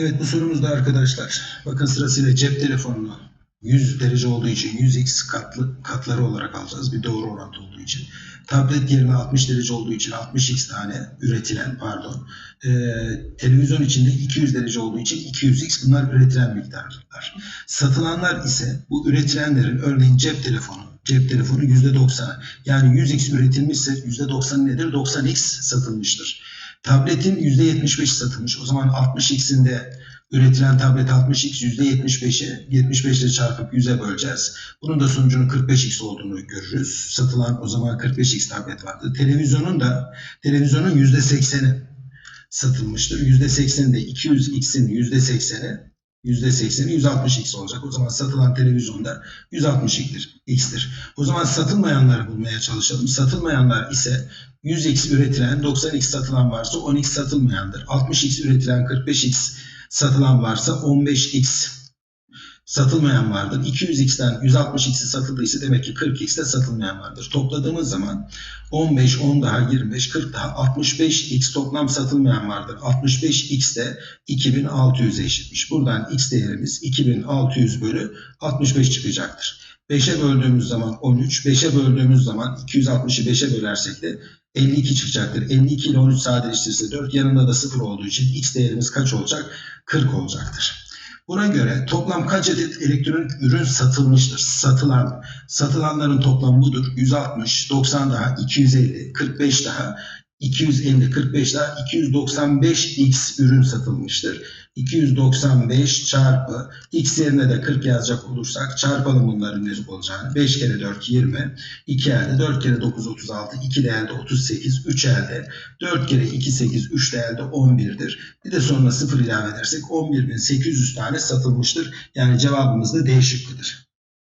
Evet bu sorumuzda arkadaşlar bakın sırasıyla cep telefonunu 100 derece olduğu için 100x katlı katları olarak alacağız. Bir doğru orantı olduğu için. Tablet yerine 60 derece olduğu için 60x tane üretilen pardon. Ee, televizyon içinde 200 derece olduğu için 200x bunlar üretilen miktarlar. Satılanlar ise bu üretilenlerin örneğin cep telefonu cep telefonu %90 yani 100x üretilmişse %90 nedir? 90x satılmıştır. Tabletin %75 satılmış. O zaman 60x'in de üretilen tablet 60x %75'e 75 ile çarpıp 100'e böleceğiz. Bunun da sonucunun 45x olduğunu görürüz. Satılan o zaman 45x tablet vardı. Televizyonun da televizyonun %80'i satılmıştır. %80'i de 200x'in %80'i %80'i 160x olacak. O zaman satılan televizyonda 160x'tir. X'tir. O zaman satılmayanları bulmaya çalışalım. Satılmayanlar ise 100x üretilen 90x satılan varsa 10x satılmayandır. 60x üretilen 45x satılan varsa 15x satılmayan vardır. 200x'ten 160x'i satıldıysa demek ki 40x'te satılmayan vardır. Topladığımız zaman 15, 10 daha 25, 40 daha 65x toplam satılmayan vardır. 65x de 2600'e eşitmiş. Buradan x değerimiz 2600 bölü 65 çıkacaktır. 5'e böldüğümüz zaman 13, 5'e böldüğümüz zaman 260'ı 5'e bölersek de 52 çıkacaktır. 52 ile 13 sadeleştirirse 4 yanında da 0 olduğu için x değerimiz kaç olacak? 40 olacaktır. Buna göre toplam kaç adet elektronik ürün satılmıştır? Satılan, satılanların toplamı budur. 160, 90 daha 250, 45 daha 250, 45 daha 295x ürün satılmıştır. 295 çarpı x yerine de 40 yazacak olursak çarpalım bunların ne olacağını. 5 kere 4 20, 2 elde 4 kere 9 36, 2 de elde 38, 3 elde 4 kere 2 8, 3 de elde 11'dir. Bir de sonra 0 ilave edersek 11.800 tane satılmıştır. Yani cevabımız da D şıkkıdır.